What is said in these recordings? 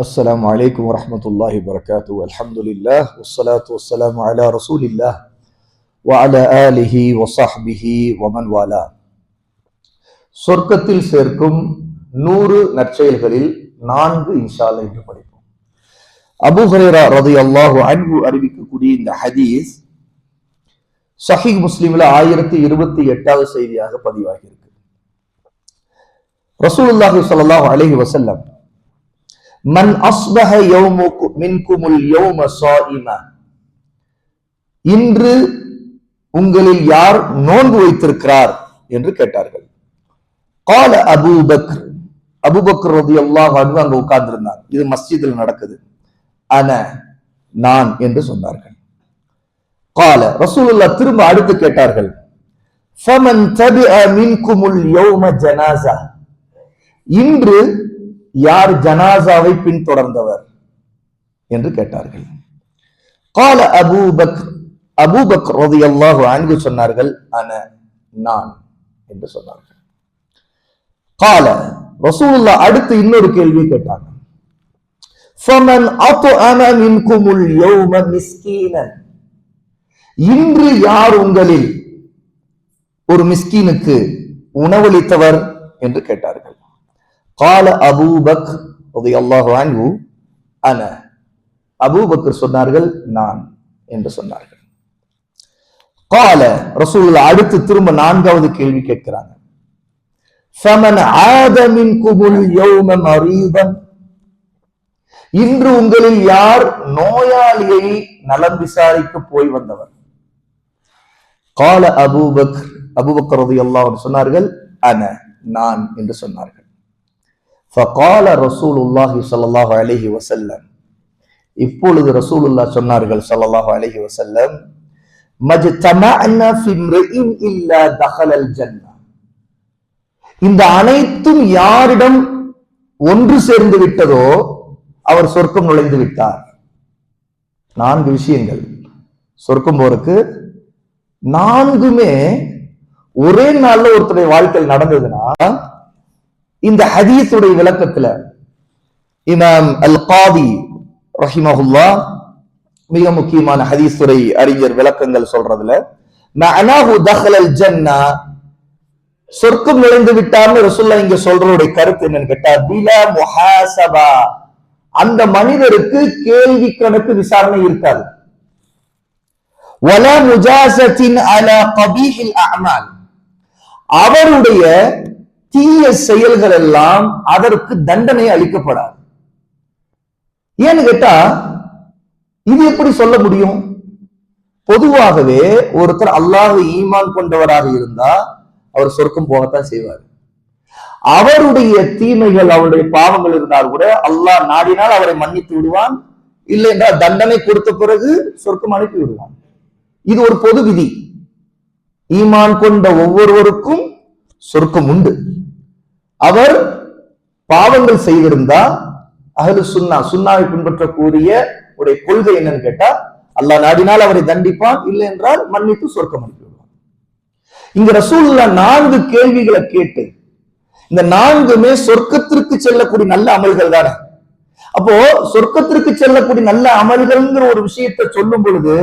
السلام عليكم ورحمة الله وبركاته الحمد لله والصلاة والسلام على رسول الله وعلى آله وصحبه ومن والاه சொர்க்கத்தில் சேர்க்கும் நூறு நற்செயல்களில் நான்கு இன்ஷால்ல என்று படிப்போம் அபு ஹுரைரா ரதி அல்லாஹு அன்பு அறிவிக்கக்கூடிய இந்த ஹதீஸ் சஹீஹ் முஸ்லிம்ல ஆயிரத்தி இருபத்தி எட்டாவது செய்தியாக பதிவாகி இருக்கு ரசூலுல்லாஹி ஸல்லல்லாஹு அலைஹி வஸல்லம் மன் அஸ்பஹ யௌமுக்கு மின்குமுல் யௌம ஸாயிமா இன்று உங்களில் யார் நோன்பு வைத்திருக்கிறார்? என்று கேட்டார்கள். கால அபூ பக்ர். அபுபக்கர் ரதி அல்லாஹ் அங்க உட்கார்ந்திருந்தார். இது மஸ்ஜிதில் நடக்குது. அன நான் என்று சொன்னார்கள். கால. ரசூலுல்லா திரும்ப அடுத்து கேட்டார்கள். ஃபமன் தபிஅ மின்குமுல் யௌம ஜனாசா இன்று யார் ஜனாசாவை பின்தொடர்ந்தவர் என்று கேட்டார்கள். கால அபூபக் அபூபக் ரதியல்லாஹு அன்பு சொன்னார்கள் அன நான் என்று சொன்னார்கள். கால ரசூலுல்லா அடுத்து இன்னொரு கேள்வியை கேட்டாங்க. ஃபமன் அத்அம மின்குமுல் யௌம மிஸ்கீனன். இன்று யார் உங்களில் ஒரு மிஸ்கீனுக்கு உணவளித்தவர் என்று கேட்டார்கள். கால அபூபக் ரலியல்லாஹு அன்ஹு அன அபூபக்கர் சொன்னார்கள் நான் என்று சொன்னார்கள். கால ரசூல் அடுத்து திரும்ப நான்காவது கேள்வி கேட்கிறாங்க. இன்று உங்களில் யார் நோயாளியை நலம் விசாரிக்க போய் வந்தவர்? கால அபூபக் அபூபக்கர் எல்லாம் சொன்னார்கள் அன நான் என்று சொன்னார்கள். ஃபகால ரசூலுல்லாஹி சல்லாஹு அலஹி வசல்லம் இப்பொழுது ரசூலுல்லா சொன்னார்கள் சல்லாஹு அலஹி வசல்லம் மஜ்தமஅனா இந்த அனைத்தும் யாரிடம் ஒன்று சேர்ந்து விட்டதோ அவர் சொர்க்கம் நுழைந்து விட்டார். நான்கு விஷயங்கள். சொர்க்கம் போருக்கு நான்குமே ஒரே நாள்ல ஒருத்தருடைய வாழ்க்கையில் நடந்ததுன்னா இந்த ஹதீஸுடைய விளக்கத்துல இமாம் அல் காதி ரஹிமஹுல்லா மிக முக்கியமான ஹதீஸுரை அறிஞர் விளக்கங்கள் சொல்றதுல தஹலல் ஜன்னா சொர்க்கம் நுழைந்து விட்டார்னு ரசுல்லா இங்க சொல்றதுடைய கருத்து என்னன்னு கேட்டா முஹாசபா அந்த மனிதருக்கு கேள்வி கணக்கு விசாரணை இருக்காது. முஜாசத்தின் அவருடைய தீய செயல்கள் எல்லாம் அதற்கு தண்டனை அளிக்கப்படாது. ஏன்னு கேட்டா இது எப்படி சொல்ல முடியும்? பொதுவாகவே ஒருத்தர் அல்லாஹ் ஈமான் கொண்டவராக இருந்தா அவர் சொர்க்கம் போகத்தான் செய்வார். அவருடைய தீமைகள் அவருடைய பாவங்கள் இருந்தால் கூட அல்லாஹ் நாடினால் அவரை மன்னித்து விடுவான். இல்லை என்றால் தண்டனை கொடுத்த பிறகு சொர்க்கம் அனுப்பி விடுவான். இது ஒரு பொது விதி. ஈமான் கொண்ட ஒவ்வொருவருக்கும் சொர்க்கம் உண்டு. அவர் பாவங்கள் செய்திருந்தா அகலு சுன்னா சுன்னாவை பின்பற்றக்கூடிய உடைய கொள்கை என்னன்னு கேட்டா அல்லா நாடினால் அவரை தண்டிப்பான் இல்லை என்றால் மன்னித்து சொர்க்கம் அனுப்பி இங்க ரசூல்லா நான்கு கேள்விகளை கேட்டு இந்த நான்குமே சொர்க்கத்திற்கு செல்லக்கூடிய நல்ல அமல்கள் தானே? அப்போ சொர்க்கத்திற்கு செல்லக்கூடிய நல்ல அமல்கள்ங்கிற ஒரு விஷயத்தை சொல்லும் பொழுது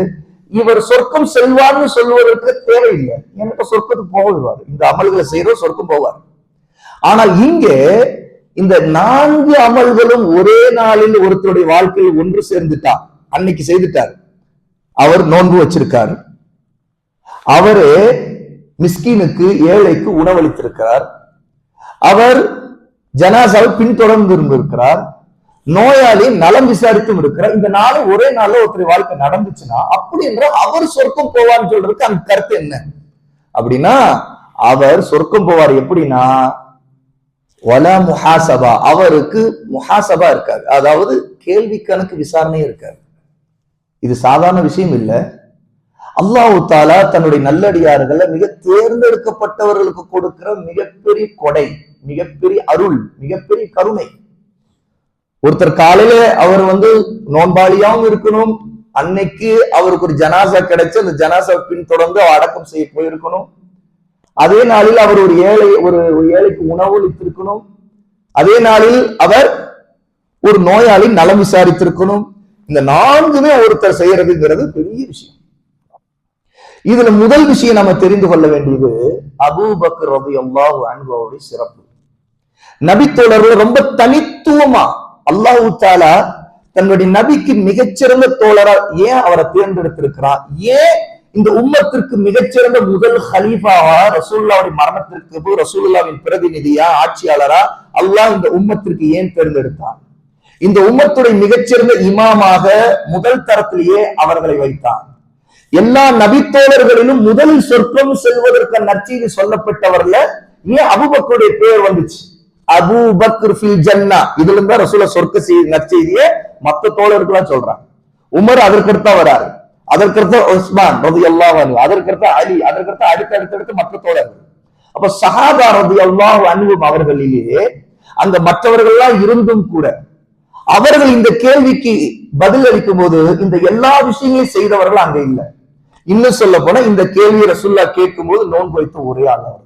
இவர் சொர்க்கம் செல்வார்னு சொல்வதற்கு தேவையில்லை. எனக்கு சொர்க்கத்துக்கு போக விடுவார்? இந்த அமல்களை செய்யறோம் சொர்க்கம் போவார். ஆனால் இங்கே இந்த நான்கு அமல்களும் ஒரே நாளில் ஒருத்தருடைய வாழ்க்கையில் ஒன்று சேர்ந்துட்டா அன்னைக்கு செய்துட்டார். அவர் நோன்பு வச்சிருக்காரு. அவரு மிஸ்கினுக்கு ஏழைக்கு உணவளித்திருக்கிறார். அவர் ஜனாசாவை பின்தொடர்ந்து இருந்திருக்கிறார் நோயாளி நலம் விசாரித்தும் இருக்கிறார். இந்த நாள் ஒரே நாள்ல ஒருத்தர் வாழ்க்கை நடந்துச்சுன்னா அப்படி என்றால் அவர் சொர்க்கம் போவார்னு சொல்றதுக்கு அந்த கருத்து என்ன? அப்படின்னா அவர் சொர்க்கம் போவார் எப்படின்னா ஒலா முஹாசபா அவருக்கு முஹாசபா இருக்காது. அதாவது கேள்வி கணக்கு விசாரணை இருக்காது. இது சாதாரண விஷயம் இல்ல. அல்லாஹு தாலா தன்னுடைய நல்லடியார்களை மிக தேர்ந்தெடுக்கப்பட்டவர்களுக்கு கொடுக்கிற மிகப்பெரிய கொடை மிகப்பெரிய அருள் மிகப்பெரிய கருணை. ஒருத்தர் காலையில அவர் வந்து நோன்பாளியாவும் இருக்கணும். அன்னைக்கு அவருக்கு ஒரு ஜனாசா கிடைச்சு அந்த ஜனாசா பின்தொடர்ந்து அடக்கம் செய்ய போயிருக்கணும். அதே நாளில் அவர் ஒரு ஏழை ஒரு ஒரு ஏழைக்கு உணவு அளித்திருக்கணும். அதே நாளில் அவர் ஒரு நோயாளி நலம் விசாரித்திருக்கணும். இந்த நான்குமே ஒருத்தர் செய்யறதுங்கிறது பெரிய விஷயம். இதுல முதல் விஷயம் நம்ம தெரிந்து கொள்ள வேண்டியது அபூபக்கர் ரபி அல்லாஹு அனுபவோடைய சிறப்பு. நபித்தோழர்கள் ரொம்ப தனித்துவமா அல்லாஹு தாலா தன்னுடைய நபிக்கு மிகச்சிறந்த தோழரா ஏன் அவரை தேர்ந்தெடுத்திருக்கிறார்? ஏன் இந்த உம்மத்திற்கு மிகச்சிறந்த முதல் ஹலீஃபாவா ரசூல்லாவுடைய மரணத்திற்கு ரசூல்லாவின் பிரதிநிதியா ஆட்சியாளரா அல்லாஹ் இந்த உம்மத்திற்கு ஏன் தேர்ந்தெடுத்தான்? இந்த உம்மத்துடைய மிகச்சிறந்த இமாமாக முதல் தரத்திலேயே அவர்களை வைத்தான். எல்லா நபித்தோழர்களிலும் முதலில் சொர்க்கம் செல்வதற்கு நற்செய்தி சொல்லப்பட்டவர்ல ஏன் அபுபக்கருடைய பெயர் வந்துச்சு. அபு பக்ர் ஃபில் ஜன்னா. இதுல இருந்தா ரசூல சொர்க்க செய்தி நற்செய்திய மத்த தோழர்களா சொல்றாங்க. உமர் அதற்கடுத்தா வராரு. அதற்கடுத்த உஸ்மான் ரதி அல்லாஹ் அதற்கடுத்த அலி அதற்கடுத்த அடுத்த அடுத்தடுத்து மற்ற தோழர்கள். அப்ப சஹாபா ரதி அல்லாஹ் அன்பும் அவர்களிலேயே அந்த மற்றவர்கள்லாம் இருந்தும் கூட அவர்கள் இந்த கேள்விக்கு பதில் அளிக்கும் போது இந்த எல்லா விஷயங்களையும் செய்தவர்கள் அங்க இல்லை. இன்னும் சொல்ல போனா இந்த கேள்வி ரசுல்லா கேட்கும் போது நோன் வைத்த ஒரே ஆள் தான்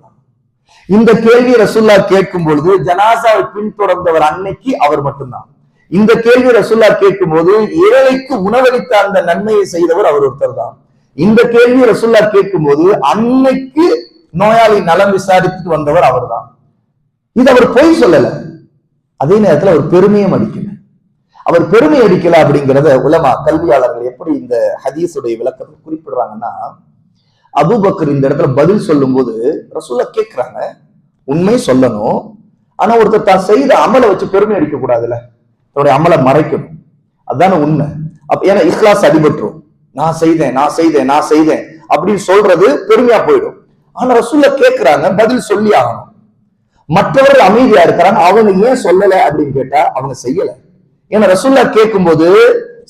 இந்த கேள்வி ரசுல்லா கேட்கும் பொழுது ஜனாசாவை பின்தொடர்ந்தவர் அன்னைக்கு அவர் மட்டும்தான். இந்த கேள்வி ரசுல்லா கேட்கும் போது ஏழைக்கு உணவளித்த அந்த நன்மையை செய்தவர் அவர் ஒருத்தர் தான். இந்த கேள்வி ரசுல்லா கேட்கும் போது அன்னைக்கு நோயாளி நலம் விசாரித்துட்டு வந்தவர் அவர்தான் இது அவர் பொய் சொல்லல. அதே நேரத்துல அவர் பெருமையும் அடிக்கல அவர் பெருமை அடிக்கல அப்படிங்கிறத உலமா கல்வியாளர்கள் எப்படி இந்த ஹதீஸுடைய விளக்கத்தை குறிப்பிடுறாங்கன்னா அபுபக்கர் இந்த இடத்துல பதில் சொல்லும் போது ரசுல்லா கேட்கிறாங்க உண்மை சொல்லணும். ஆனா ஒருத்தர் தான் செய்த அமலை வச்சு பெருமை அடிக்க கூடாதுல்ல தன்னுடைய அமலை மறைக்கணும். அதுதானே உண்மை. அப்ப ஏன்னா இஸ்லாஸ் அடிபட்டுரும். நான் செய்தேன் நான் செய்தேன் நான் செய்தேன் அப்படின்னு சொல்றது பெருமையா போயிடும். ஆனா ரசூல்ல கேட்கிறாங்க பதில் சொல்லி ஆகணும். மற்றவர்கள் அமைதியா இருக்கிறாங்க அவங்க ஏன் சொல்லல அப்படின்னு கேட்டா அவங்க செய்யல. ஏன்னா ரசூல்லா கேட்கும்போது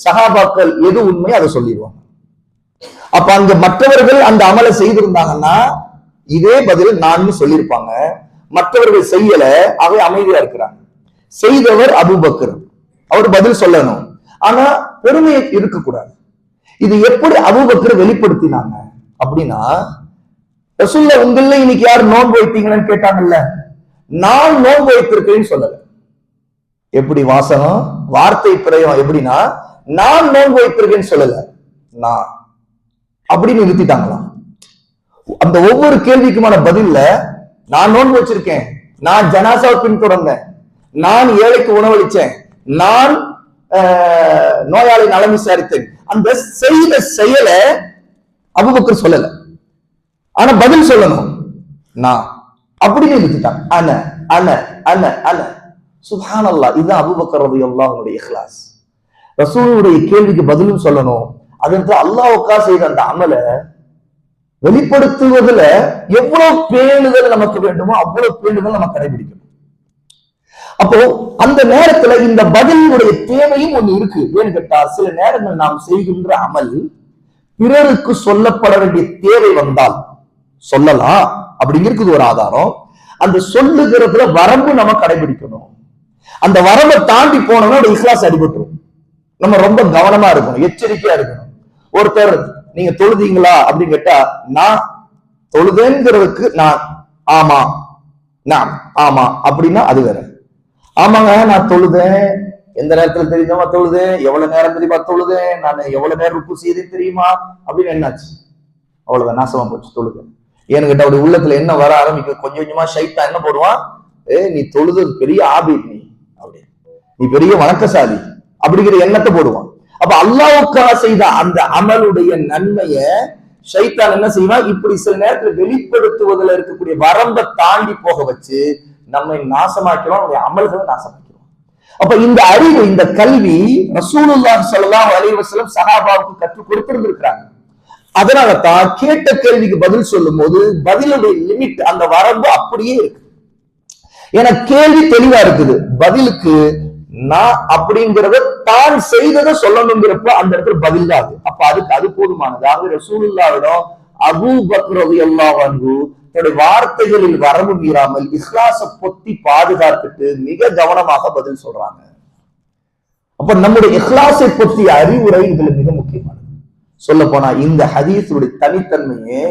சகாபாக்கள் எது உண்மையோ அதை சொல்லிடுவாங்க. அப்ப அங்க மற்றவர்கள் அந்த அமலை செய்திருந்தாங்கன்னா இதே பதில் நான் சொல்லியிருப்பாங்க. மற்றவர்கள் செய்யல அவை அமைதியா இருக்கிறாங்க. செய்தவர் அபுபக்கர். அவர் பதில் சொல்லணும். ஆனா பெருமை இருக்கக்கூடாது. இது எப்படி அபூபக்கர் வெளிப்படுத்தினாங்க? அப்படின்னா ரசூல்ல உங்கள இன்னைக்கு யார் நோன்பு வைத்தீங்கன்னு கேட்டாங்கல்ல? நான் நோன்பு வைத்திருக்கேன்னு சொல்லல. எப்படி வாசகம்? வார்த்தை பிரயம் எப்படின்னா நான் நோன்பு வைத்திருக்கேன்னு சொல்லல. நான். அப்படின்னு நிறுத்திட்டாங்களாம். அந்த ஒவ்வொரு கேள்விக்குமான பதில்ல நான் நோன்பு வச்சிருக்கேன். நான் ஜனாசாவை பின்தொடர்ந்தேன். நான் ஏழைக்கு உணவளிச்சேன். நான் ஆஹ், நோயாளி நலம் விசாரித்தேன். அந்த செய்த செயலை அபுபக்கர் சொல்லல. ஆனா பதில் சொல்லணும். நான். அப்படின்னு நிறுத்திட்டான் அன அன அன அன சுஹான் அல்லா இதுதான் அபுபக்கர் எல்லாம் அல்லாஹனுடைய இஹ்லாஸ். ரசூலுடைய கேள்விக்கு பதிலும் சொல்லணும். அதற்கு அல்லாவுக்கா செய்த அந்த அமலை வெளிப்படுத்துவதுல எவ்வளவு பேணுதல் நமக்கு வேண்டுமோ அவ்வளவு பேணுதல் நம்ம கடைபிடிக்கணும். அப்போ அந்த நேரத்துல இந்த பதிலினுடைய தேவையும் ஒண்ணு இருக்கு. ஏன்னு கேட்டா சில நேரங்கள் நாம் செய்கின்ற அமல் பிறருக்கு சொல்லப்பட வேண்டிய தேவை வந்தால் சொல்லலாம். அப்படிங்கிறது ஒரு ஆதாரம். அந்த சொல்லுகிறதுல வரம்பு நம்ம கடைபிடிக்கணும். அந்த வரம்பை தாண்டி போனோம்னா ஒரு இஸ்லாஸ் அடிபட்டுரும். நம்ம ரொம்ப கவனமா இருக்கணும் எச்சரிக்கையா இருக்கணும். ஒருத்தர் நீங்க தொழுதீங்களா? அப்படின்னு கேட்டா நான் தொழுதேங்கிறதுக்கு நான் ஆமா நான் ஆமா அப்படின்னா அது வேற. ஆமாங்க நான் தொழுதேன். எந்த நேரத்துல தெரியுமா தொழுதேன் எவ்வளவு நேரம் தெரியுமா தொழுதேன் நான் எவ்வளவு நேரம் ருக்கு செய்தேன் தெரியுமா? அப்படின்னு என்னாச்சு? அவ்வளவுதான் நாசமா போச்சு தொழுது. ஏன்னு கேட்டா அவருடைய உள்ளத்துல என்ன வர ஆரம்பிக்கும் கொஞ்சம் கொஞ்சமா ஷைட்டா என்ன போடுவான்? ஏ நீ தொழுது பெரிய ஆபி நீ அப்படி நீ பெரிய வணக்கசாலி அப்படிங்கிற எண்ணத்தை போடுவான். அப்ப அல்லாவுக்காக செய்த அந்த அமலுடைய நன்மைய ஷைத்தான் என்ன செய்வான்? இப்படி சில நேரத்துல வெளிப்படுத்துவதில் இருக்கக்கூடிய வரம்பை தாண்டி போக வச்சு நம்மை நாசமாக்கிறோம் நம்முடைய அமல்களை நாசமாக்கிறோம். அப்ப இந்த அறிவு இந்த கல்வி ரசூலுல்லா சொல்லலாம் அலைவசலம் சஹாபாவுக்கு கற்றுக் கொடுத்திருந்திருக்கிறாங்க. அதனால தான் கேட்ட கேள்விக்கு பதில் சொல்லும் போது பதிலுடைய லிமிட் அந்த வரம்பு அப்படியே இருக்கு. ஏன்னா கேள்வி தெளிவா இருக்குது. பதிலுக்கு நான் அப்படிங்கிறத தான் செய்ததை சொல்லணுங்கிறப்ப அந்த இடத்துல பதில் தான் அது. அப்ப அதுக்கு அது போதுமானது. ஆகவே ரசூலுல்லாவிடம் அபு பக்ரது எல்லாம் அன்பு தன்னுடைய வார்த்தைகளில் வரம்பு மீறாமல் இஸ்லாச பொத்தி பாதுகாத்துட்டு மிக கவனமாக பதில் சொல்றாங்க. அப்ப நம்முடைய இஹ்லாஸை பற்றிய அறிவுரை இதுல மிக முக்கியமானது. சொல்ல போனா இந்த ஹதீஸுடைய தனித்தன்மையே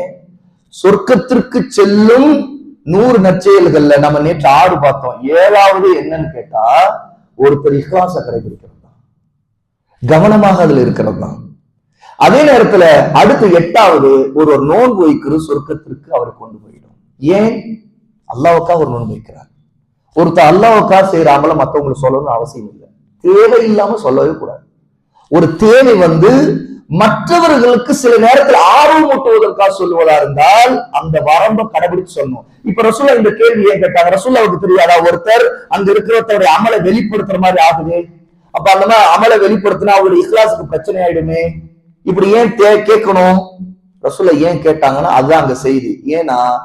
சொர்க்கத்திற்கு செல்லும் நூறு நற்செயல்கள்ல நம்ம நேற்று ஆறு பார்த்தோம். ஏழாவது என்னன்னு கேட்டா ஒருத்தர் இஹ்லாச கடைபிடிக்கிறது தான் கவனமாக அதுல இருக்கிறது தான் அதே நேரத்துல அடுத்து எட்டாவது ஒரு நோன்பு வைக்கிறது சொர்க்கத்திற்கு அவரை கொண்டு போய் ஏன் அல்லாவுக்கா ஒரு நோன்பு ஒருத்தர் அல்லாவுக்கா செய்யற மற்றவங்களுக்கு மத்தவங்களுக்கு சொல்லணும்னு அவசியம் இல்லை. தேவையில்லாம சொல்லவே கூடாது. ஒரு தேவை வந்து மற்றவர்களுக்கு சில நேரத்தில் ஆர்வம் ஊட்டுவதற்காக சொல்லுவதா இருந்தால் அந்த வரம்பை கடைபிடிச்சு சொல்லணும். இப்ப ரசூல்லா இந்த கேள்வி ஏன் கேட்டாங்க? ரசூல்லாவுக்கு தெரியாதா? ஒருத்தர் அங்க இருக்கிறவருடைய அமலை வெளிப்படுத்துற மாதிரி ஆகுது. அப்ப அந்த மாதிரி அமலை வெளிப்படுத்தினா அவருடைய இஹ்லாஸுக்கு பிரச்சனை ஆயிடுமே. இப்படி ஏன் தே- கேட்கணும்? ரசூல்லா ஏன் கேட்டாங்கன்னா அதுதான் அங்க செய்தி. ஏன்னா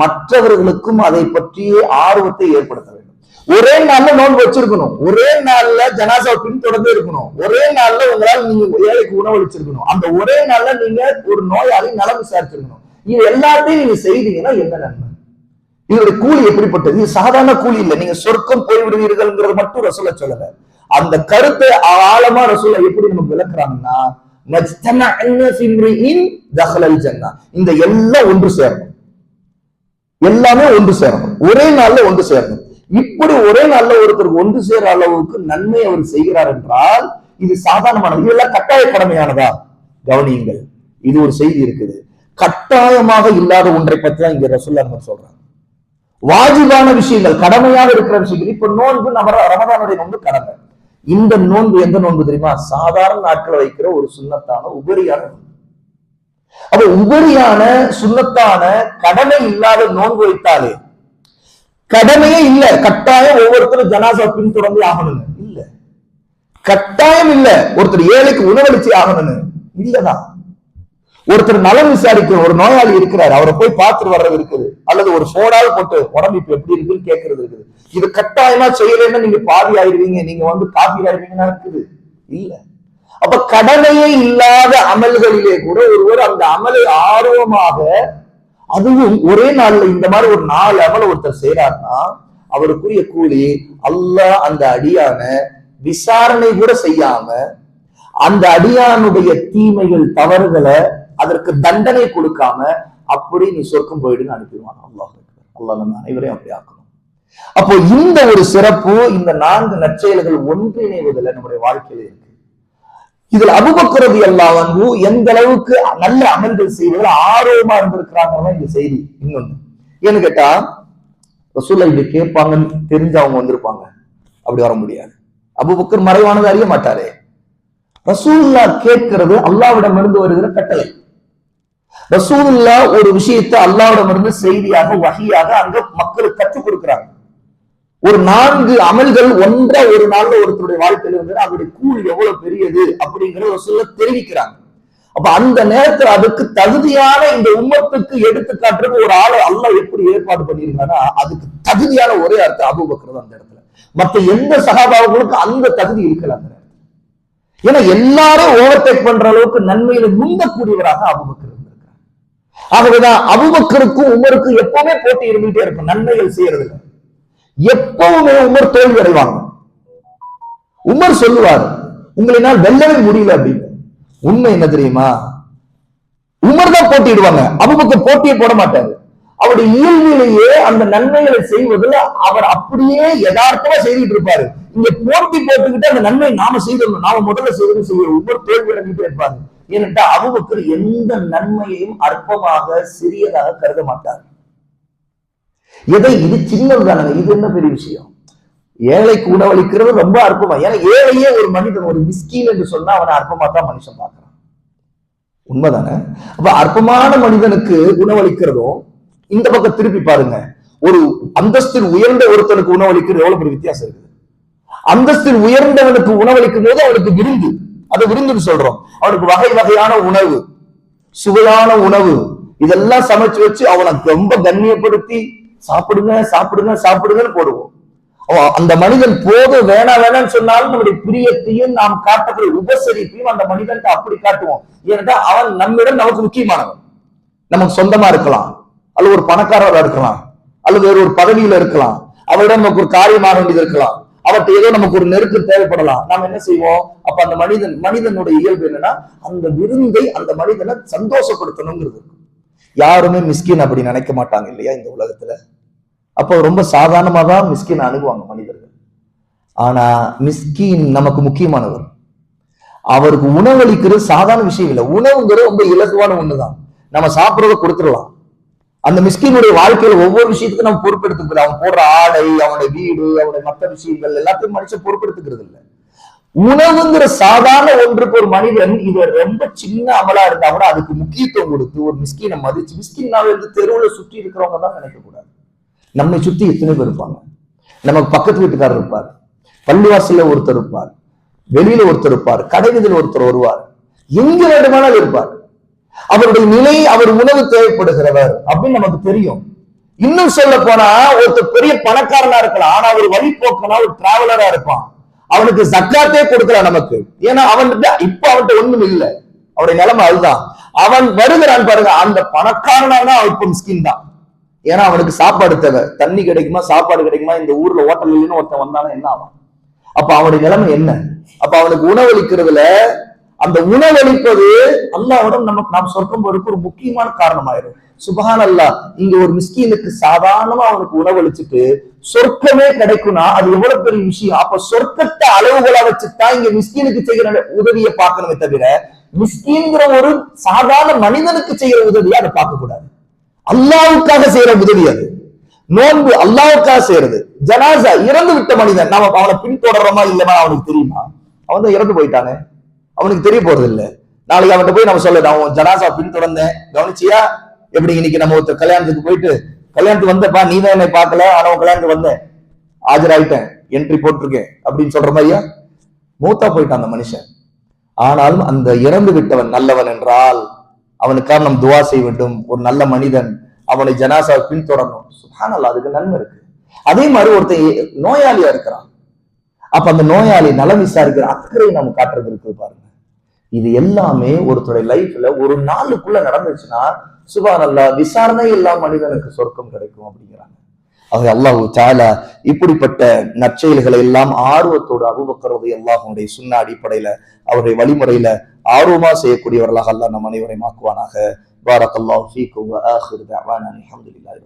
மற்றவர்களுக்கும் அதை பற்றிய ஆர்வத்தை ஏற்படுத்த வேண்டும். ஒரே நாள்ல நோன்பு வச்சிருக்கணும். ஒரே நாள்ல ஜனாசா பின்தொடர்ந்து இருக்கணும். ஒரே நாள்ல உங்களால் நீங்க ஏழைக்கு உணவளிச்சிருக்கணும். அந்த ஒரே நாள்ல நீங்க ஒரு நோயாளி நலம் விசாரிச்சிருக்கணும். இது எல்லாத்தையும் நீங்க செய்தீங்கன்னா என்ன நன்மை? இதோட கூலி எப்படிப்பட்டது? இது சாதாரண கூலி இல்ல. நீங்க சொர்க்கம் போய்விடுவீர்கள்ங்கிறது மட்டும் ரசூல சொல்லல. அந்த கருத்தை ஆழமா ரசூல எப்படி நமக்கு விளக்குறாங்கன்னா இந்த எல்லாம் ஒன்று சேரணும். எல்லாமே ஒன்று சேரணும். ஒரே நாள்ல ஒன்று சேரணும். இப்படி ஒரே நாள்ல ஒருத்தருக்கு ஒன்று சேர அளவுக்கு நன்மை அவர் செய்கிறார் என்றால் இது சாதாரணமானது. இதெல்லாம் கட்டாய கடமையானதா? கவனியுங்கள். இது ஒரு செய்தி இருக்குது. கட்டாயமாக இல்லாத ஒன்றை பத்தி தான் இங்க ரசூல்லா சொல்றாங்க. வாஜிபான விஷயங்கள் கடமையாக இருக்கிற விஷயங்கள். இப்ப நோன்பு நம்ம ரமதானுடைய நோன்பு கடமை. இந்த நோன்பு எந்த நோன்பு தெரியுமா? சாதாரண நாட்கள் வைக்கிற ஒரு சுண்ணத்தான உபரியான அப்ப உபரியான சுண்ணத்தான கடமை இல்லாத நோன்பு வைத்தாலே கடமையே இல்ல கட்டாயம் ஒவ்வொருத்தரும் ஜனாசா பின்தொடர்ந்து ஆகணும்னு. இல்ல. கட்டாயம் இல்ல ஒருத்தர் ஏழைக்கு உணவளிச்சு ஆகணும்னு. இல்லதான். ஒருத்தர் நலம் விசாரிக்கிற ஒரு நோயாளி இருக்கிறார் அவரை போய் பார்த்துட்டு வர்றது இருக்குது. அல்லது ஒரு சோடால் போட்டு உடம்பு இப்ப எப்படி இருக்குன்னு கேட்கறது இருக்குது. இது கட்டாயமா செய்யலைன்னா நீங்க பாதி ஆயிடுவீங்க நீங்க வந்து காப்பி ஆயிடுவீங்கன்னா இருக்குது இல்ல. அப்ப கடமையே இல்லாத அமல்களிலே கூட ஒருவர் அந்த அமலை ஆர்வமாக அதுவும் ஒரே நாள்ல இந்த மாதிரி ஒரு நாலு அமல ஒருத்தர் செய்யறாருன்னா அவருக்குரிய கூலி அல்லாஹ் அந்த அடியான விசாரணை கூட செய்யாம அந்த அடியானுடைய தீமைகள் தவறுகளை அதற்கு தண்டனை கொடுக்காம அப்படி நீ சொர்க்கம் போயிடுன்னு அனுப்பிடுவான். அல்லாஹ் அல்லாஹ் நம்ம அனைவரையும் அப்படி ஆக்கணும். அப்போ இந்த ஒரு சிறப்பு இந்த நான்கு நற்செயல்கள் ஒன்றிணைவதில் நம்முடைய வாழ்க்கையில இருக்கு. இதுல அபுபக்கரது எல்லாம் வந்து எந்த அளவுக்கு நல்ல அமல்கள் செய்வதில் ஆர்வமா இருந்திருக்கிறாங்க இந்த செய்தி இன்னொன்னு. ஏன்னு கேட்டா ரசூல்லா இப்படி கேட்பாங்கன்னு தெரிஞ்சு அவங்க வந்திருப்பாங்க. அப்படி வர முடியாது. அபுபக்கர் மறைவானது அறிய மாட்டாரே. ரசூல்லா கேட்கிறது அல்லாவிடம் இருந்து வருகிற கட்டளை. ரசூல்லா ஒரு விஷயத்தை அல்லாவிடம் இருந்து செய்தியாக வகையாக அங்க மக்களுக்கு கற்றுக் கொடுக்கிறாங்க. ஒரு நான்கு அமல்கள் ஒன்றா ஒரு நாள்ல ஒருத்தருடைய வாழ்க்கையில வந்து அவருடைய கூலி எவ்வளவு பெரியது அப்படிங்கறத சொல்ல தெரிவிக்கிறாங்க. அப்ப அந்த நேரத்துல அதுக்கு தகுதியான இந்த உம்மத்துக்கு எடுத்து காட்டுறது ஒரு ஆளை அல்ல எப்படி ஏற்பாடு பண்ணியிருக்காங்கன்னா அதுக்கு தகுதியான ஒரே அர்த்தம் அபுபக்கிறது அந்த இடத்துல. மத்த எந்த சகாபாவங்களுக்கும் அந்த தகுதி இருக்கல அந்த நேரத்தில். ஏன்னா எல்லாரும் ஓவர்டேக் பண்ற அளவுக்கு நன்மையில முந்தக்கூடியவராக அபுபக்கர் இருந்திருக்காங்க ஆகவேதான் அபுபக்கருக்கும் உமருக்கும் எப்பவுமே போட்டி இருந்துகிட்டே இருக்கும். நன்மைகள் செய்யறதுல எப்பவுமே உமர் தோல்வி அடைவாங்க. உமர் சொல்லுவார் உங்களினால் வெல்லவே முடியல அப்படின்னு. உண்மை என்ன தெரியுமா? உமர் தான் போட்டிடுவாங்க அபுபக்கர் போட்டியை போட மாட்டாரு. அவருடைய இயல்பிலேயே அந்த நன்மைகளை செய்வதில் அவர் அப்படியே யதார்த்தமா செய்துட்டு இருப்பாரு. இங்க போட்டி போட்டுக்கிட்டு அந்த நன்மை நாம செய்தோம் நாம முதல்ல செய்யணும் செய்யணும் ஒவ்வொரு தோல்வி அடைஞ்சிட்டே இருப்பாரு. ஏனென்றால் அபுபக்கர் எந்த நன்மையையும் அற்பமாக சிறியதாக கருத மாட்டார். எதை? இது சின்னது தானங்க இது என்ன பெரிய விஷயம்? ஏழைக்கு உணவளிக்கிறது ரொம்ப அற்பமா. ஏன்னா ஏழையே ஒரு மனிதன் ஒரு மிஸ்கின் என்று சொன்னா அவனை அற்பமா தான் மனுஷன் பார்க்கறான். உண்மைதானே? அப்ப அற்பமான மனிதனுக்கு உணவளிக்கிறதும் இந்த பக்கம் திருப்பி பாருங்க. ஒரு அந்தஸ்தில் உயர்ந்த ஒருத்தனுக்கு உணவளிக்கிறது எவ்வளவு பெரிய வித்தியாசம் இருக்குது? அந்தஸ்தில் உயர்ந்தவனுக்கு உணவளிக்கும் போது அவனுக்கு விருந்து. அதை விருந்துன்னு சொல்றோம். அவனுக்கு வகை வகையான உணவு. சுவையான உணவு. இதெல்லாம் சமைச்சு வச்சு அவனை ரொம்ப கண்ணியப்படுத்தி சாப்பிடுங்க சாப்பிடுங்க சாப்பிடுங்கன்னு போடுவோம். அந்த மனிதன் போது வேணா வேணாம்னு சொன்னாலும் நம்முடைய பிரியத்தையும் நாம் காட்டக்கூடிய உபசரிப்பையும் அந்த மனிதன் அப்படி காட்டுவோம். ஏன்னா அவன் நம்மிடம் நமக்கு முக்கியமானவன். நமக்கு சொந்தமா இருக்கலாம். அல்லது ஒரு பணக்காரரா இருக்கலாம். அல்லது வேறு ஒரு பதவியில இருக்கலாம். அவரிடம் நமக்கு ஒரு காரியமாக வேண்டியது இருக்கலாம். அவற்றை ஏதோ நமக்கு ஒரு நெருக்கு தேவைப்படலாம். நாம் என்ன செய்வோம்? அப்ப அந்த மனிதன் மனிதனுடைய இயல்பு என்னன்னா அந்த விருந்தை அந்த மனிதனை சந்தோஷப்படுத்தணுங்கிறது. இருக்கும். யாருமே மிஸ்கின் அப்படி நினைக்க மாட்டாங்க இல்லையா இந்த உலகத்துல? அப்போ ரொம்ப சாதாரணமாக தான் மிஸ்கின் அணுகுவாங்க மனிதர்கள். ஆனா மிஸ்கின் நமக்கு முக்கியமானவர். அவருக்கு உணவளிக்கிறது சாதாரண விஷயம் இல்லை. உணவுங்கிறது ரொம்ப இலகுவான ஒண்ணுதான். நம்ம சாப்பிட்றத கொடுத்துடலாம். அந்த மிஸ்கினுடைய வாழ்க்கையில ஒவ்வொரு விஷயத்துக்கும் நம்ம பொறுப்பெடுத்துக்கிறது. அவன் போடுற ஆடை அவனுடைய வீடு அவனுடைய மற்ற விஷயங்கள் எல்லாத்தையும் மனுஷன் பொறுப்பெடுத்துக்கிறது இல்லை உணவுங்கிற சாதாரண ஒன்றுக்கு ஒரு மனிதன் இது ரொம்ப சின்ன அமலா இருந்தா கூட அதுக்கு முக்கியத்துவம் கொடுத்து ஒரு மிஸ்கினை மதிச்சு மிஸ்கின்னாவே இருந்து தெருவுல சுற்றி இருக்கிறவங்க தான் நினைக்க கூடாது. நம்மை சுத்தி எத்தனை பேர் இருப்பாங்க? நமக்கு பக்கத்து வீட்டுக்காரர் இருப்பார் பள்ளிவாசல்ல ஒருத்தர் இருப்பார் வெளியில ஒருத்தர் இருப்பார் கடைவீதியில் ஒருத்தர் வருவார் எங்க வேண்டுமானால் இருப்பார். அவருடைய நிலை அவர் உணவு தேவைப்படுகிறவர் அப்படின்னு நமக்கு தெரியும். இன்னும் சொல்ல போனா ஒருத்தர் பெரிய பணக்காரனா இருக்கலாம் ஆனா அவர் வழிபோக்கனா ஒரு டிராவலரா இருப்பான். அவனுக்கு சக்காத்தே கொடுக்கல நமக்கு. ஏன்னா அவன்கிட்ட இப்ப அவன்கிட்ட ஒண்ணும் இல்லை. அவருடைய நிலைமை அதுதான். அவன் வருகிறான் பாருங்க அந்த பணக்காரனா அவன் இப்ப மிஸ்கின் தான். ஏன்னா அவனுக்கு சாப்பாடு தேவை. தண்ணி கிடைக்குமா சாப்பாடு கிடைக்குமா இந்த ஊர்ல ஹோட்டல் இல்லைன்னு ஒருத்தன் வந்தானா என்ன ஆகும் அப்ப அவனுடைய நிலைமை என்ன? அப்ப அவனுக்கு உணவளிக்கிறதுல அந்த உணவளிப்பது அல்லாவிடம் நமக்கு நாம் சொர்க்கம் போறதுக்கு ஒரு முக்கியமான காரணமாயிரும். சுபஹான் அல்லா இங்க ஒரு மிஸ்கீனுக்கு சாதாரணமா அவனுக்கு உணவளிச்சுட்டு சொர்க்கமே கிடைக்கும்னா அது எவ்வளவு பெரிய விஷயம்? அப்ப சொர்க்கத்தை அளவுகளா வச்சுதான் இங்க மிஸ்கீனுக்கு செய்கிற உதவியை பார்க்கணுமே தவிர மிஸ்கீன்கிற ஒரு சாதாரண மனிதனுக்கு செய்யற உதவியை அதை பார்க்க கூடாது. அல்லாவுக்காக செய்யற உதவி அது. நோன்பு அல்லாவுக்காக செய்யறது ஜனாசா இறந்து விட்ட மனிதன். நாம அவனை பின்தொடர்றோமா இல்லைன்னா அவனுக்கு தெரியுமா? அவன் தான் இறந்து போயிட்டானே. அவனுக்கு தெரிய போறது இல்ல. நாளைக்கு அவன்கிட்ட போய் நம்ம சொல்ல அவன் ஜனாசா பின்தொடர்ந்தேன். கவனிச்சியா? எப்படி இன்னைக்கு நம்ம ஒருத்தர் கல்யாணத்துக்கு போயிட்டு கல்யாணத்துக்கு வந்தப்பா நீ தான் என்னை பார்க்கல ஆனா உன் கல்யாணத்துக்கு வந்தேன். ஆஜராயிட்டேன் என்ட்ரி போட்டிருக்கேன் அப்படின்னு சொல்ற மாதிரியா? மூத்தா போயிட்டான் அந்த மனுஷன். ஆனாலும் அந்த இறந்து விட்டவன் நல்லவன் என்றால் அவனுக்காக நம் துவா செய்ய வேண்டும். ஒரு நல்ல மனிதன் அவனை ஜனாசாவை பின்தொடரணும். சுபானல்ல அதுக்கு நன்மை இருக்கு. அதே மாதிரி ஒருத்தன் நோயாளியா இருக்கிறான். அப்ப அந்த நோயாளி நலம் விசாரிக்கிற அக்கறை நம்ம காட்டுறது இருக்குது பாருங்க. இது எல்லாமே ஒருத்தருடைய லைஃப்ல ஒரு நாளுக்குள்ள நடந்துச்சுன்னா சுபான் அல்லா விசாரணை இல்லாம மனிதனுக்கு சொர்க்கம் கிடைக்கும் அப்படிங்கிறாங்க. ஆக அல்லாஹு சாலா இப்படிப்பட்ட நற்செயல்களை எல்லாம் ஆர்வத்தோடு அபுபக்கரது அல்லாஹனுடைய சுண்ண அடிப்படையில அவருடைய வழிமுறையில ஆர்வமா செய்யக்கூடியவர்களாக அல்லாஹ் நம் அனைவரையும் ஆக்குவானாக. பாரத் அல்லாஹ் ஃபீக்கும் அல்ஹம்துலில்லாஹி